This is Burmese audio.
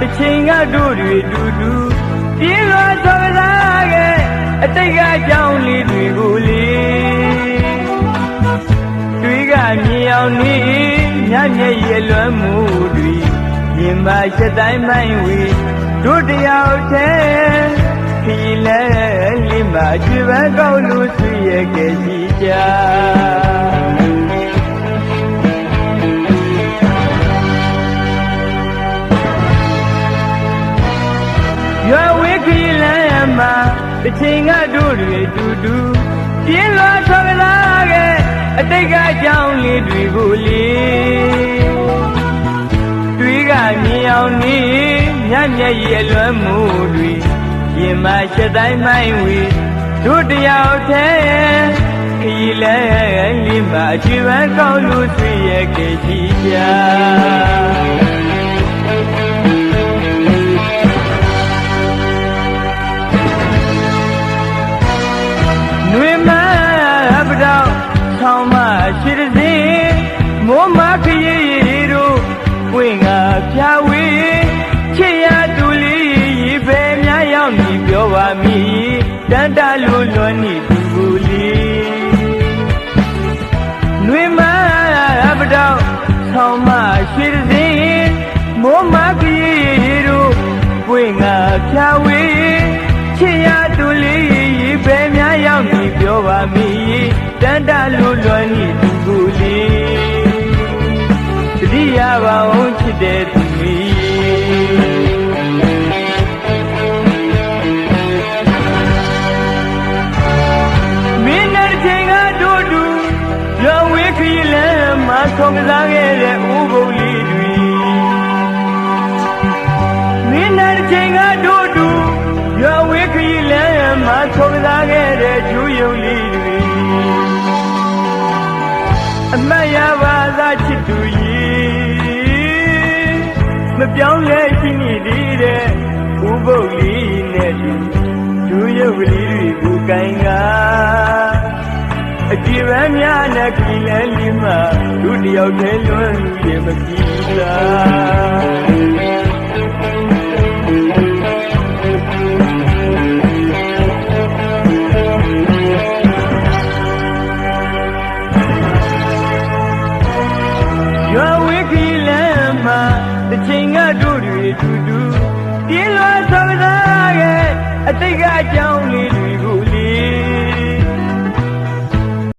တစ်ချိန်ကတို့တွေတူတူပြင်းလွှာဆော်စားခဲ့အတိတ်ကအကြောင်းလေးတွေကိုလေတွေးကမြင်အောင်နေညမျက်ရလွမ်းမှုတွေရင်မချက်တိုင်းမိုင်းဝေတို့တယောက်တည်းခီလဲလေးမကျွေးပန်းကောက်လို့ဆွေရခဲ့စီကြ ရွယ်ဝေးခီလမ်းမှာတစ်ချိန်ကတို့တွေတူတူပြင်းလွှာဆော်ကလာခဲ့အတိတ်ကအကြောင်းလေးတွေကိုလေတွေးကမြင်အောင်နေညမျက်ရည်လွမ်းမှုတွေရင်မချက်တိုင်းမိုင်းဝေတို့တယောက်တည်းခီလဲလေးမှာအချွေပန်းကောက်လို့ဆွေရခဲ့ရှိကြ မည်တန်တလူလွန်နေသူကိုလေးနွေမပတောက်ဆောင်းမရှိတဲ့စင်မိုးမခရီးတို့ဝင်းငါဖြာဝေးချစ်ရတူလေးရေပဲများရောက်နေပြောပါမည်တန်တလူလွန်နေသူကိုလေးတတိယပါအောင်ချစ်တဲ့သူ မ်းမှာဆုံးကစားခဲ့တဲ့ဥပုပ်လေးတွေမင်းနဲ့တစ်ချိန်ကတို့တူရွာဝေးခရီးလမ်းမှာဆုံးကစားခဲ့တဲ့ကျူးယုံလေးတွေအမတ်ရပါသာချစ်သူကြီးမပြောင်းလဲရှိနေသေးတဲ့ဥပုပ်လေးနဲ့တူကျူးယုံကလေးတွေကိုကင်ကအကြည်ရမ်းများနဲ့ခီလဲလီမှာဒု တယောက်တည်းလွန်လူရဲ့မကြည့်လား